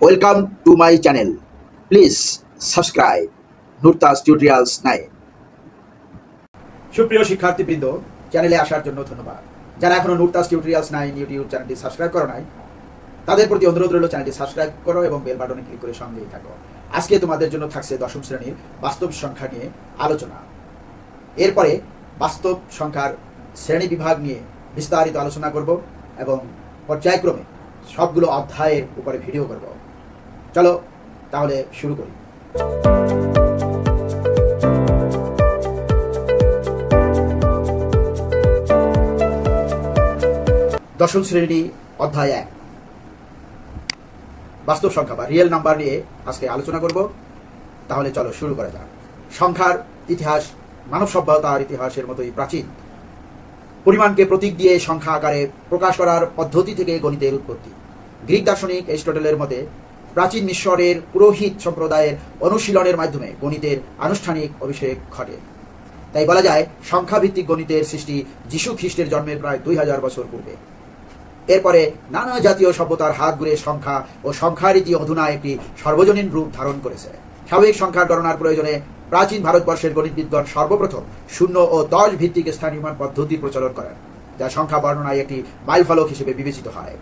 Welcome to my channel please subscribe Nurtas tutorials nine সুপ্রিয় শিক্ষার্থীবৃন্দ চ্যানেলে আসার জন্য ধন্যবাদ। যারা এখনও নুরতাস টিউটোরিয়ালস নাইন ইউটিউব চ্যানেলটি সাবস্ক্রাইব করো নাই, তাদের প্রতি অনুরোধ রইল চ্যানেলটি সাবস্ক্রাইব করো এবং বেল বাটনে ক্লিক করে সঙ্গেই থাকো। আজকে তোমাদের জন্য থাকছে দশম শ্রেণির বাস্তব সংখ্যা নিয়ে আলোচনা। এরপরে বাস্তব সংখ্যার শ্রেণি বিভাগ নিয়ে বিস্তারিত আলোচনা করব এবং পর্যায়ক্রমে সবগুলো অধ্যায়ের উপরে ভিডিও করব। চলো তাহলে শুরু করি। দশম শ্রেণি, অধ্যায় এক। বাস্তব সংখ্যা বা রিয়েল নাম্বার নিয়ে আজকে আলোচনা করব। তাহলে চলো শুরু করা যাক। সংখ্যার ইতিহাস মানব সভ্যতার ইতিহাসের মতোই প্রাচীন। পরিমাণকে প্রতীক দিয়ে সংখ্যা আকারে প্রকাশ করার পদ্ধতি থেকে গণিতের উৎপত্তি। গ্রিক দার্শনিক এরিস্টটলের মতে, প্রাচীন মিশরের পুরোহিত সম্প্রদায়ের অনুশীলনের মাধ্যমে গণিতের আনুষ্ঠানিক অভিষেক ঘটে। তাই বলা যায়, সংখ্যাভিত্তিক গণিতের সৃষ্টি যিশু খ্রিস্টের জন্মের প্রায় দুই হাজার বছর পূর্বে। এরপরে নানা জাতীয় সভ্যতার হাত ঘুরে সংখ্যা ও সংখ্যারীতি অধুনা একটি সর্বজনীন রূপ ধারণ করেছে। স্বাভাবিক সংখ্যার গণনার প্রয়োজনে প্রাচীন ভারতবর্ষের গণিতবিদগণ সর্বপ্রথম শূন্য ও দশ ভিত্তিক স্থানীয়মান পদ্ধতি প্রচলন করেন, যা সংখ্যা বর্ণনায় একটি মাইলফলক হিসেবে বিবেচিত হয়।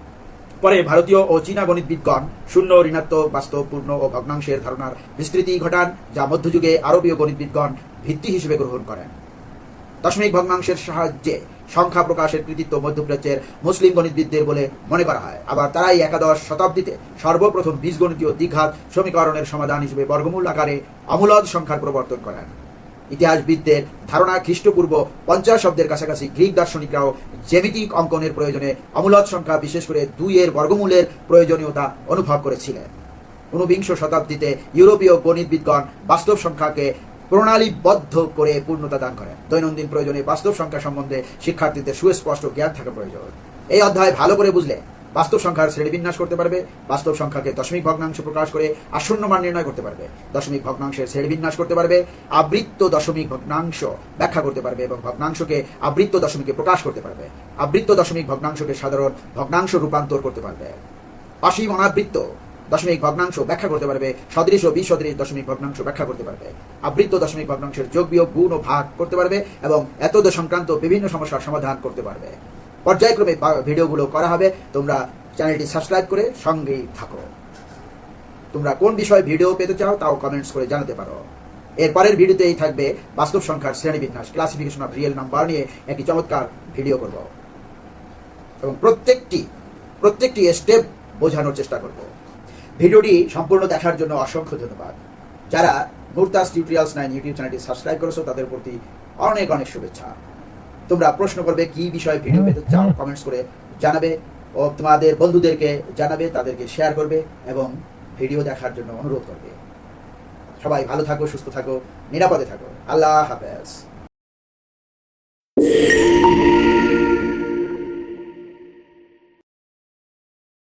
পরে ভারতীয় ও চীনা গণিতবিদগণ শূন্য ঋণাত্মক বাস্তব পূর্ণ ও ভগ্নাংশের ধারণার বিস্তৃতি ঘটান, যা মধ্যযুগে আরবীয় গণিতবিদগণ ভিত্তি হিসেবে গ্রহণ করেন। দশমিক ভগ্নাংশের সাহায্যে সংখ্যা প্রকাশের কৃতিত্ব মধ্যপ্রাচ্যের মুসলিম গণিতবিদদের বলে মনে করা হয়। আবার তারাই একাদশ শতাব্দীতে সর্বপ্রথম বীজগণিতীয় দ্বিঘাত সমীকরণের সমাধান হিসেবে বর্গমূল আকারে অমূলদ সংখ্যার প্রবর্তন করেন। ইতিহাসবিদদের ধারণা খ্রিস্টপূর্ব পঞ্চাশ শব্দের কাছাকাছি গ্রিক দার্শনিকরাও জ্যামিতিক অঙ্কনের প্রয়োজনে অমূলদ সংখ্যা বিশেষ করে দুই এর বর্গমূলের প্রয়োজনীয়তা অনুভব করেছিলেন। ঊনবিংশ শতাব্দীতে ইউরোপীয় গণিতবিদগণ বাস্তব সংখ্যাকে প্রণালীবদ্ধ করে পূর্ণতা দান করেন। দৈনন্দিন প্রয়োজনে বাস্তব সংখ্যা সম্বন্ধে শিক্ষার্থীদের সুস্পষ্ট জ্ঞান থাকা প্রয়োজন। এই অধ্যায় ভালো করে বুঝলে বাস্তব সংখ্যার শ্রেণীবিন্যাস করতে পারবে, বাস্তব সংখ্যাকে দশমিক ভগ্নাংশ প্রকাশ করে আসন্ন মান নির্ণয় করতে পারবে, দশমিক ভগ্নাংশের শ্রেণীবিন্যাস করতে পারবে, আবৃত্ত দশমিক ভগ্নাংশ ব্যাখ্যা করতে পারবে এবং ভগ্নাংশকে আবৃত্ত দশমিকে প্রকাশ করতে পারবে। আবৃত্ত দশমিক ভগ্নাংশকে সাধারণ ভগ্নাংশ রূপান্তর করতে পারবে। অসীম অনাবৃত্ত দশমিক ভগ্নাংশ ব্যাখ্যা করতে পারবে, সদৃশ ও বিসদৃশ দশমিক ভগ্নাংশ ব্যাখ্যা করতে পারবে। আবৃত্ত দশমিক ভগ্নাংশের যোগ বিয়োগ গুণ ও ভাগ করতে পারবে এবং এতদ সংক্রান্ত বিভিন্ন সমস্যার সমাধান করতে পারবে। পর্যায়ক্রমে ভিডিওগুলো করা হবে, তোমরা চ্যানেলটি সাবস্ক্রাইব করে সঙ্গেই থাকো। তোমরা কোন বিষয়ে ভিডিও পেতে চাও তাও কমেন্টস করে জানাতে পারো। এর পরের ভিডিওতেই থাকবে বাস্তব সংখ্যার শ্রেণীবিন্যাস ক্লাসিফিকেশন অফ রিয়েল নাম্বার নিয়ে একটি চমৎকার ভিডিও করব। এবং প্রত্যেকটি প্রত্যেকটি স্টেপ বোঝানোর চেষ্টা করব। ভিডিওটি সম্পূর্ণ দেখার জন্য অসংখ্য ধন্যবাদ। যারা নুরতাস টিউটোরিয়ালস নাইন ইউটিউব চ্যানেলটি সাবস্ক্রাইব করেছ, তাদের প্রতি অনেক অনেক শুভেচ্ছা। তোমরা প্রশ্ন করবে, কি বিষয়ে ভিডিও পেতে চাও কমেন্টস করে জানাবে ও তোমাদের বন্ধুদেরকে জানাবে, তাদেরকে শেয়ার করবে এবং ভিডিও দেখার জন্য অনুরোধ করবে। সবাই ভালো থাকো, সুস্থ থাকো, নিরাপদে থাকো। আল্লাহ হাফেজ।